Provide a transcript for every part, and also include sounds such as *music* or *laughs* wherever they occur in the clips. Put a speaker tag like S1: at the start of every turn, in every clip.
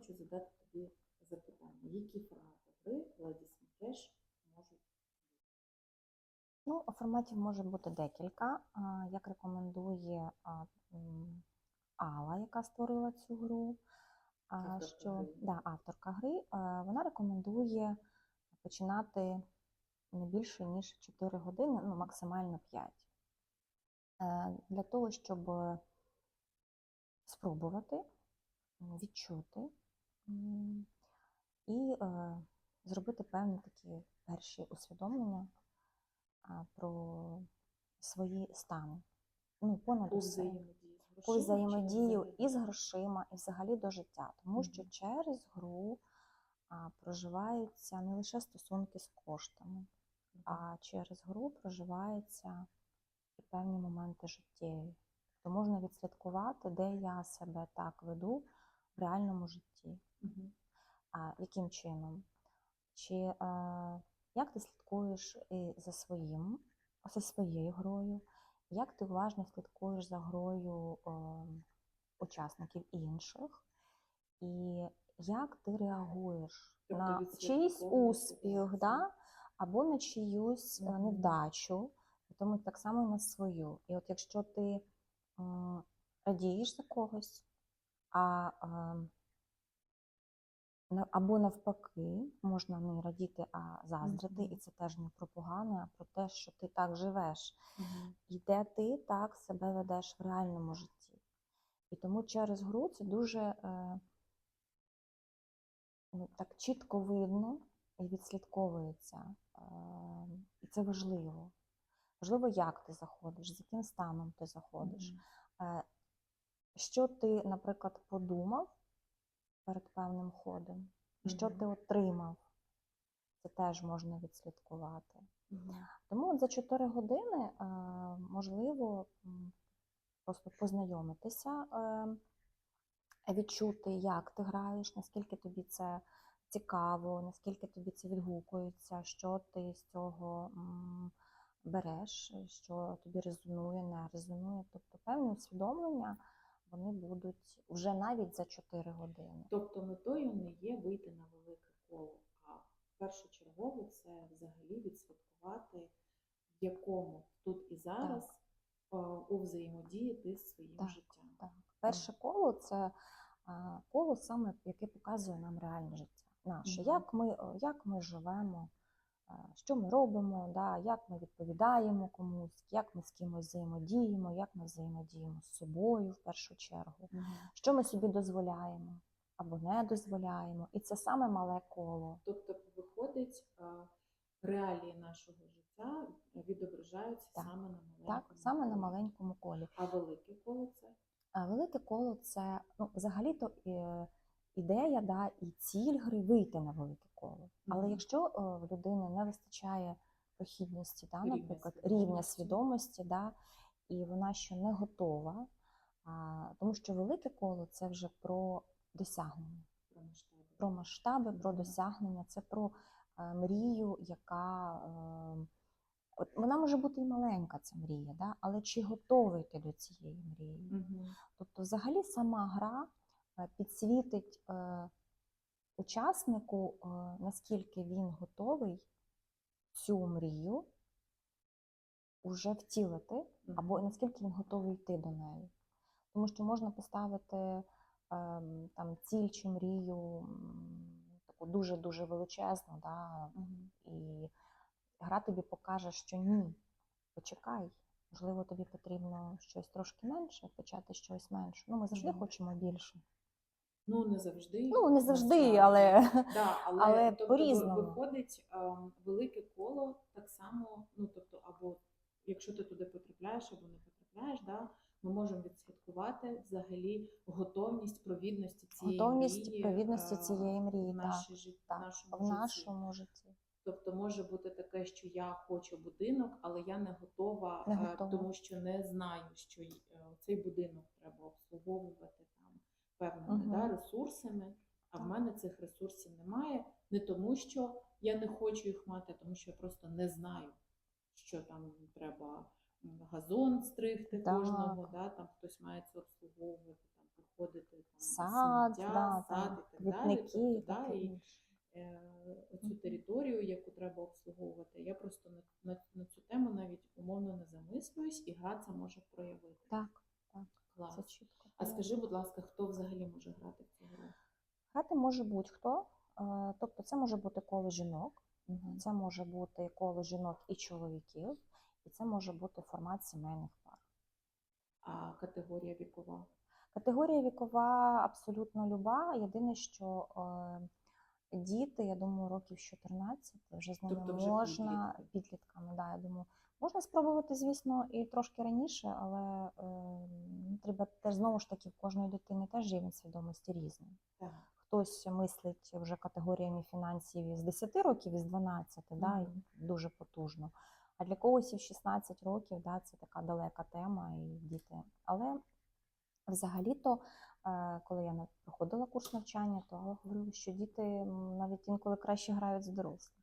S1: хочу задати тобі запитання. Які формати гри Ladies Cash можуть
S2: Ну, форматів може бути декілька. Як рекомендує Алла, яка створила цю гру,
S1: Авторка
S2: що
S1: гри.
S2: да, авторка гри, е, вона рекомендує починати не більше ніж 4 години, ну максимально 5. Е, Для того, щоб спробувати, відчути і е, зробити певні такі перші усвідомлення про свої стани. Ну, понад усе. По взаємодію і з грошима, і взагалі до життя. Тому що через гру а, проживаються не лише стосунки з коштами, а через гру проживаються і певні моменти життєві. То можна відслідкувати, де я себе так веду в реальному житті.
S1: Мгм.
S2: А яким чином? Чи е, як ти слідкуєш і за своїм, за своєю грою? Як ти уважно слідкуєш за грою е, учасників інших? І як ти реагуєш
S1: Тобто
S2: на
S1: відслідковувати
S2: успіх, да? або на чиюсь е, невдачу, тому так само і на свою. І от якщо ти м, радієш за когось, а або навпаки, можна не радіти, а заздрити,
S1: Мгм.
S2: і це теж не про погане, а про те, що ти так живеш,
S1: Мгм.
S2: і де ти так себе ведеш в реальному житті. І тому через гру це дуже е, ну, так чітко видно і відслідковується. Е, і це важливо. Важливо, як ти заходиш, з яким станом ти заходиш.
S1: Мгм.
S2: Е, Що ти, наприклад, подумав перед певним ходом, що ти отримав, це теж можна відслідкувати. Тому от за 4 години е, можливо просто познайомитися, е, відчути, як ти граєш, наскільки тобі це цікаво, наскільки тобі це відгукується, що ти з цього береш, що тобі резонує, не резонує. Тобто певні усвідомлення вони будуть вже навіть за 4 години.
S1: Тобто метою не є вийти на велике коло, а першочергово це взагалі відслідкувати, в якому тут і зараз е, у взаємодії ти з своїм
S2: Так,
S1: життям.
S2: Так. Перше коло це коло саме, яке показує нам реальне життя наше,
S1: Мгм.
S2: як, ми, як ми живемо, що ми робимо, да, як ми відповідаємо комусь, як ми з кимось взаємодіємо, як ми взаємодіємо з собою в першу чергу,
S1: Мгм.
S2: що ми собі дозволяємо або не дозволяємо. І це саме мале коло.
S1: Тобто, виходить, е, реалії нашого життя відображаються
S2: Так,
S1: саме на маленькому.
S2: Так, саме на маленькому колі.
S1: А велике коло це
S2: А велике коло це ну, взагалі-то е, ідея да, і ціль гри вийти на велике коло. Але
S1: Мгм.
S2: якщо е, в людини не вистачає прохідності, да, наприклад, рівня
S1: свідомості.
S2: свідомості, да, і вона ще не готова, а, тому що велике коло це вже про досягнення,
S1: про масштаби.
S2: про масштаби, про досягнення, це про е, мрію, яка. Е, от вона може бути і маленька, ця мрія, да? але чи готовий ти до цієї мрії?
S1: Мгм.
S2: Тобто, взагалі, сама гра підсвітить е, учаснику, е, наскільки він готовий цю мрію уже втілити, або наскільки він готовий йти до неї. Тому що можна поставити ем, там ціль чи мрію таку дуже-дуже величезну, да, і гра тобі покаже, що ні, почекай. Можливо, тобі потрібно щось трошки менше, почати щось менше. Ну, ми завжди
S1: Мгм.
S2: хочемо більше.
S1: Ну, не завжди.
S2: Ну, не завжди, але *laughs*
S1: Да, *laughs* але,
S2: але
S1: тобто,
S2: по-різному.
S1: виходить ем, велике коло так само, ну тобто, або якщо ти туди потрапляєш або не потрапляєш, да, ми можемо відслідкувати взагалі готовність провідності цієї
S2: готовність
S1: мрії,
S2: провідності
S1: е,
S2: цієї мрії
S1: наше жит-
S2: так,
S1: нашому
S2: в
S1: житті.
S2: нашому житті.
S1: Тобто може бути таке, що я хочу будинок, але я не готова,
S2: Не
S1: е,
S2: готова.
S1: тому що не знаю, що е, цей будинок треба обслуговувати певними
S2: Мгм.
S1: да, ресурсами. А в мене цих ресурсів немає. Не тому, що я не хочу їх мати, а тому що я просто не знаю, що там треба газон стригти
S2: Так.
S1: кожного, да, там хтось має це обслуговувати, там знаходити там
S2: Сад,
S1: сміття,
S2: да,
S1: сад і так далі. Тобто,
S2: таке
S1: і е, оцю територію, яку треба обслуговувати. Я просто на, на, на цю тему навіть умовно не замислююсь, і гра це може проявити.
S2: Так,
S1: Клас.
S2: це чітко.
S1: А скажи, будь ласка, хто взагалі може грати в цю гру?
S2: Грати може будь-хто, е, тобто це може бути коло жінок, це може бути коло жінок і чоловіків, і це може бути формат сімейних пар.
S1: А категорія вікова?
S2: Категорія вікова абсолютно люба. Єдине, що е, діти, я думаю, років 14 вже з ними
S1: Тобто вже
S2: можна
S1: підлітки.
S2: підлітками. Да, я думаю, можна спробувати, звісно, і трошки раніше, але е, треба теж знову ж таки в кожної дитини теж рівень свідомості різний.
S1: Так.
S2: Хтось мислить вже категоріями фінансів із 10 років, із 12, да, і дуже потужно. А для когось і в 16 років да, це така далека тема, і діти. Але взагалі-то, е, коли я проходила курс навчання, то говорили, що діти навіть інколи краще грають за дорослих.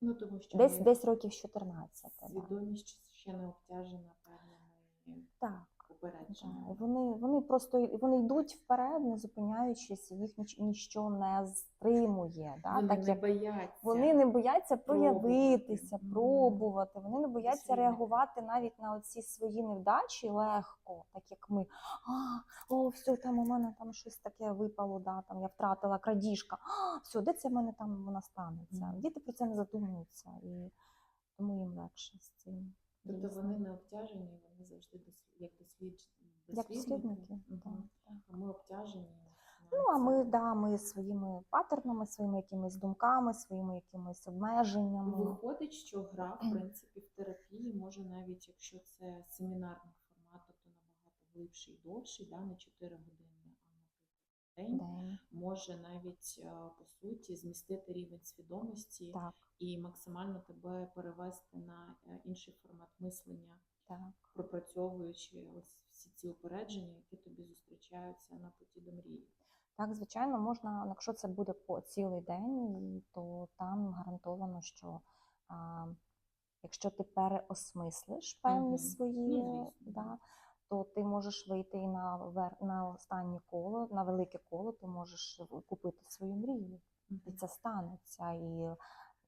S1: Ну, тому що
S2: Десь десь років з 14. Да.
S1: свідомість ще не обтяжена певними
S2: Так.
S1: Попередженнями.
S2: Вони, вони просто вони йдуть вперед, не зупиняючись, їх ніч- ніщо не стримує. Да?
S1: Вони
S2: так
S1: не
S2: як
S1: бояться.
S2: Вони не бояться проявитися,
S1: Мгм.
S2: пробувати. Вони не бояться
S1: Дослідники.
S2: реагувати навіть на оці свої невдачі легко, так як ми. А, о, все, там у мене там щось таке випало, да, там я втратила крадіжка. А, все, де це в мене там вона станеться?
S1: Мгм.
S2: Діти про це не задумуються, і тому їм легше з цим.
S1: Тобто вони не обтяжені, вони завжди дослід... як дослідч...
S2: як дослідники. Так, так.
S1: А ми обтяжені.
S2: Ну, а ми, да, ми своїми паттернами, своїми якимись думками, своїми якимись обмеженнями.
S1: Виходить, що гра, в принципі, в терапії може навіть, якщо це семінарний формат, тобто набагато глибший і довший, да, не 4 години, день,
S2: День.
S1: може навіть е, по суті змістити рівень свідомості
S2: Так,
S1: і максимально тебе перевести на е, інший формат мислення,
S2: так.
S1: пропрацьовуючи ось всі ці упередження, які тобі зустрічаються на путі до мрії.
S2: Так, звичайно, можна, якщо це буде по цілий день, то там гарантовано, що а, якщо ти переосмислиш певні
S1: Мгм.
S2: свої,
S1: Ну, звісно,
S2: да, то ти можеш вийти і на, вер... на останнє коло, на велике коло, ти можеш купити свою мрію. І це станеться. І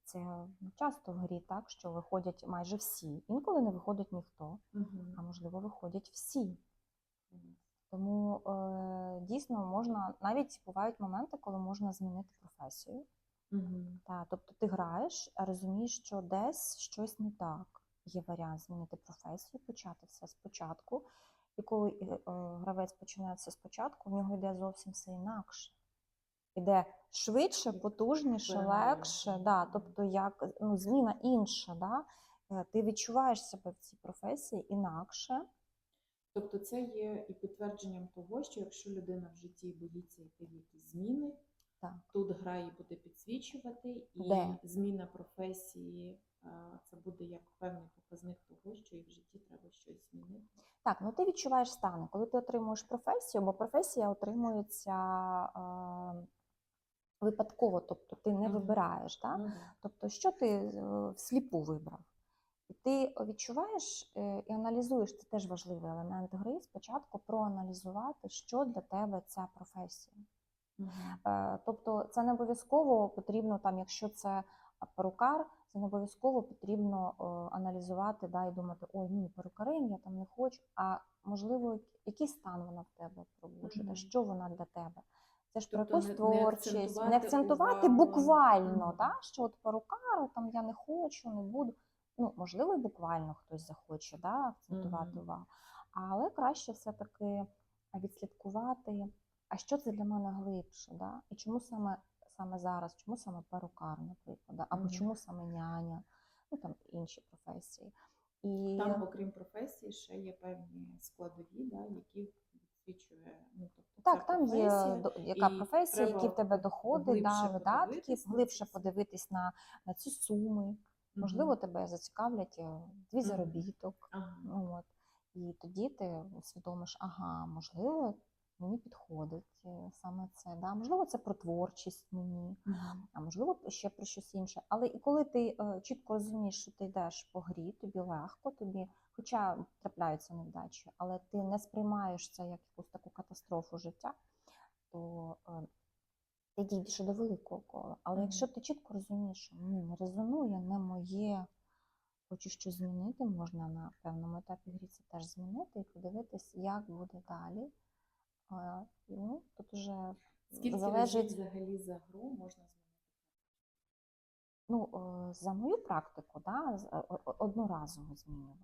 S2: це часто в грі так, що виходять майже всі. Інколи не виходить ніхто, а можливо, виходять всі. Тому е, дійсно можна навіть бувають моменти, коли можна змінити професію.
S1: Мгм.
S2: Та, тобто ти граєш, а розумієш, що десь щось не так. Є варіант змінити професію, почати все спочатку. І коли е, е, гравець починає все спочатку, в нього йде зовсім все інакше. Іде швидше, потужніше, легше. Да, тобто як ну, зміна інша. Да? Е, Ти відчуваєш себе в цій професії інакше.
S1: Тобто це є і підтвердженням того, що якщо людина в житті боїться йти в якісь зміни,
S2: Так.
S1: тут гра буде підсвічувати, і
S2: Де?
S1: зміна професії це буде як певний показник того, що і в житті треба щось змінити.
S2: Так, ну ти відчуваєш стани. Коли ти отримуєш професію, бо професія отримується е, випадково, тобто ти не вибираєш. Да?
S1: Ну, да.
S2: Тобто, що ти е, всліпу вибрав? І ти відчуваєш е, і аналізуєш, це теж важливий елемент гри. Спочатку проаналізувати, що для тебе ця професія. Е, Тобто це не обов'язково потрібно, там, якщо це перукар, це не обов'язково потрібно е, аналізувати да, і думати, ой, ні, перукарем я там не хочу. А можливо, який стан вона в тебе пробуджує,
S1: Мгм.
S2: що вона для тебе. Це ж про
S1: Тобто
S2: якусь
S1: не- не
S2: творчість, не
S1: акцентувати увагу.
S2: буквально,
S1: Мгм.
S2: да, що от перукар, там я не хочу, не буду. Ну, можливо, і буквально хтось захоче да, акцентувати
S1: Мгм.
S2: увагу. Але краще все-таки відслідкувати, а що це для мене глибше, да? і чому саме, саме зараз, чому саме перукар, наприклад, да? або
S1: Мгм.
S2: чому саме няня, ну там інші професії. І
S1: Там, окрім професії, ще є певні складові, да, які відсвічує. Ну, тобто
S2: так, там є яка професія, які в тебе доходи, да, видатки, глибше подивитись на, на ці суми. Можливо, тебе зацікавлять е, твій заробіток.
S1: Ага.
S2: Ну, от. І тоді ти усвідомиш, ага, можливо, мені підходить е, саме це. Да? Можливо, це про творчість мені, а можливо, ще про щось інше. Але і коли ти е, чітко розумієш, що ти йдеш по грі, тобі легко, тобі, хоча трапляються невдачі, але ти не сприймаєш це як якусь таку катастрофу життя, то е, ти дійдеш до великого кола. Але
S1: Мгм.
S2: якщо ти чітко розумієш, що ні, не резонує, не моє, хочу щось змінити, можна на певному етапі грі це теж змінити і подивитись, як буде далі. Е, Ну, тут уже
S1: Скільки
S2: залежить.
S1: взагалі за гру можна змінити?
S2: Ну, е, за мою практику, да, о- одноразово змінювали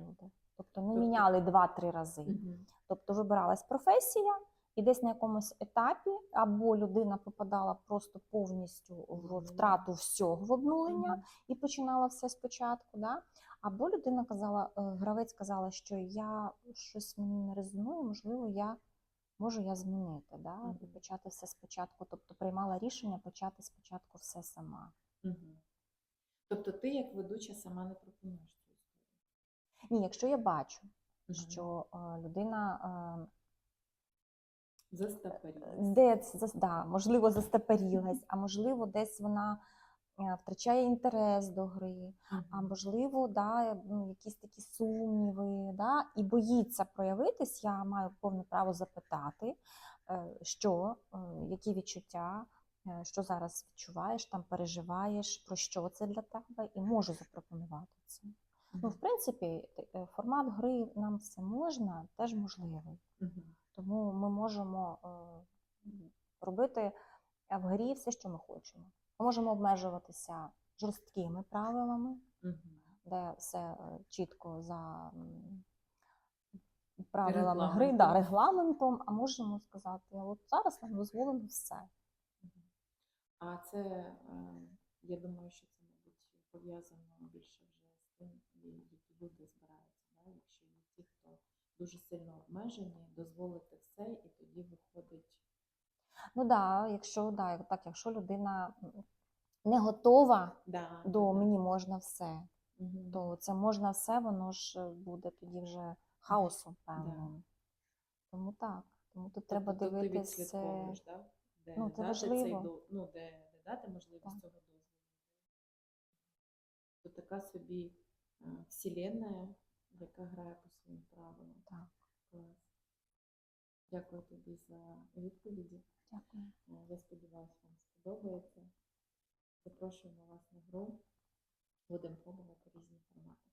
S2: люди. Тобто не
S1: Тобто-
S2: міняли два-три рази.
S1: Мгм.
S2: Тобто вибиралась професія, і десь на якомусь етапі або людина попадала просто повністю в втрату всього в обнулення
S1: Мгм.
S2: і починала все спочатку. Да? Або людина казала, е, гравець казала, що я щось мені не резонує, можливо, я можу я змінити, да? і почати все спочатку. Тобто приймала рішення почати спочатку все сама.
S1: Мгм. Тобто ти як ведуча сама не пропонуєш цю історію?
S2: Ні, якщо я бачу,
S1: Мгм.
S2: що е, людина е,
S1: Застопорілась.
S2: десь да, можливо застепарілась, а можливо, десь вона втрачає інтерес до гри, а можливо, да, ну, якісь такі сумніви, да, і боїться проявитись, я маю повне право запитати, е, що, е, які відчуття, е, що зараз відчуваєш, там переживаєш, про що це для тебе, і можу запропонувати це. Ну, в принципі, е, формат гри нам все можна, теж можливий.
S1: Мгм.
S2: Тому ми можемо е, робити в грі все, що ми хочемо. Ми можемо обмежуватися жорсткими правилами,
S1: Мгм.
S2: де все е, чітко за правилами гри,
S1: Регламентом.
S2: да, регламентом, а можемо сказати, от зараз нам дозволено все.
S1: А це, е, я думаю, що це, мабуть, пов'язано більше вже з тим, які люди збираються. Да? Якщо є ті, хто дуже сильно обмежені, дозволити все, і тоді виходить.
S2: Ну да, якщо да, так, якщо людина не готова
S1: Да,
S2: до
S1: да, да.
S2: мені можна все,
S1: Мгм.
S2: то це можна все, воно ж е, буде тоді вже хаосом певним. Тому так. Тому тут треба
S1: Тобто ти
S2: дивитися.
S1: відслідковуєш, да? де
S2: Ну, це
S1: дати цей ну, де, де дати можливість
S2: Так.
S1: цього дозволу. То така собі е, вселенная, яка грає по своїм правилам.
S2: Так.
S1: Дякую тобі за відповіді.
S2: Дякую.
S1: Е, Я сподіваюся, вам сподобається. Запрошуємо вас на гру. Будемо пробувати різні формати.